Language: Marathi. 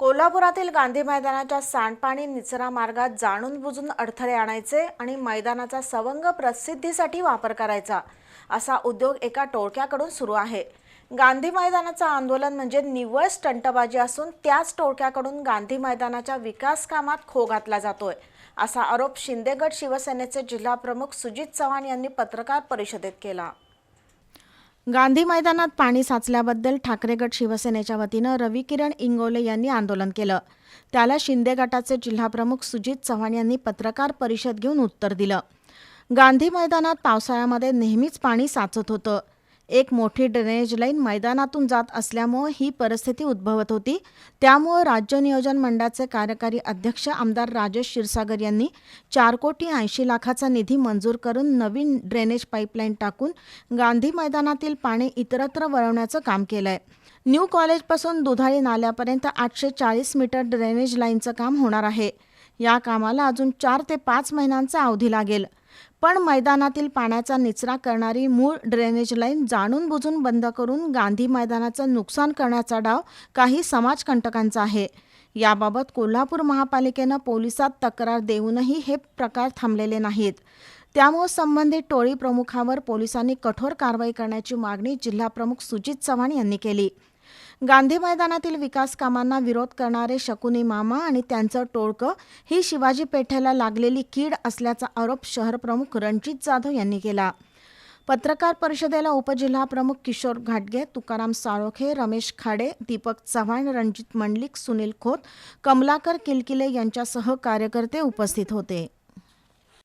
कोल्हापुरातील गांधी मैदानाच्या सांडपाणी निचरा मार्गात जाणून बुजून अडथळे आणायचे आणि मैदानाचा सवंग प्रसिद्धीसाठी वापर करायचा असा उद्योग एका टोळक्याकडून सुरू आहे. गांधी मैदानाचं आंदोलन म्हणजे निव्वळ स्टंटबाजी असून त्याच टोळक्याकडून गांधी मैदानाच्या विकास कामात खो घातला जातोय असा आरोप शिंदेगड शिवसेनेचे जिल्हाप्रमुख सुजित चव्हाण यांनी पत्रकार परिषदेत केला. गांधी मैदानात पाणी साचल्याबद्दल ठाकरे गट शिवसेनेच्या वतीनं रविकिरण इंगोले यांनी आंदोलन केलं. त्याला शिंदे गटाचे जिल्हाप्रमुख सुजित चव्हाण यांनी पत्रकार परिषद घेऊन उत्तर दिलं. गांधी मैदानात पावसाळ्यामध्ये नेहमीच पाणी साचत होतं. एक मोठी ड्रेनेज लाईन मैदानातून जात असल्यामुळं ही परिस्थिती उद्भवत होती. त्यामुळं राज्य नियोजन मंडळाचे कार्यकारी अध्यक्ष आमदार राजेश क्षीरसागर यांनी चार कोटी ऐंशी लाखाचा निधी मंजूर करून नवीन ड्रेनेज पाईपलाईन टाकून गांधी मैदानातील पाणी इतरत्र वळवण्याचं काम केलं आहे न्यू कॉलेजपासून दुधाळी नाल्यापर्यंत आठशे चाळीस मीटर ड्रेनेज लाईनचं काम होणार आहे. या कामाला अजून चार ते पाच महिन्यांचा अवधी लागेल. पण मैदानातील पाण्याचा निचरा करणारी मूळ ड्रेनेज लाईन जाणून बुजून बंद करून गांधी मैदानाचं नुकसान करण्याचा डाव काही समाजकंटकांचा आहे. याबाबत कोल्हापूर महापालिकेनं पोलिसात तक्रार देऊनही हे प्रकार थांबलेले नाहीत. त्यामुळे संबंधित टोळी प्रमुखावर पोलिसांनी कठोर कारवाई करण्याची मागणी जिल्हाप्रमुख सुजित चव्हाण यांनी केली. गांधी मैदानातील विकास कामांना विरोध करणारे शकुनी मामा आणि त्यांचं टोळकं ही शिवाजी पेठेला लागलेली कीड असल्याचा आरोप शहरप्रमुख रणजित जाधव यांनी केला. पत्रकार परिषदेला उपजिल्हाप्रमुख किशोर घाटगे तुकाराम साळोखे रमेश खाडे दीपक चव्हाण रणजित मंडलिक सुनील खोत कमलाकर किलकिले यांच्यासह कार्यकर्ते उपस्थित होते.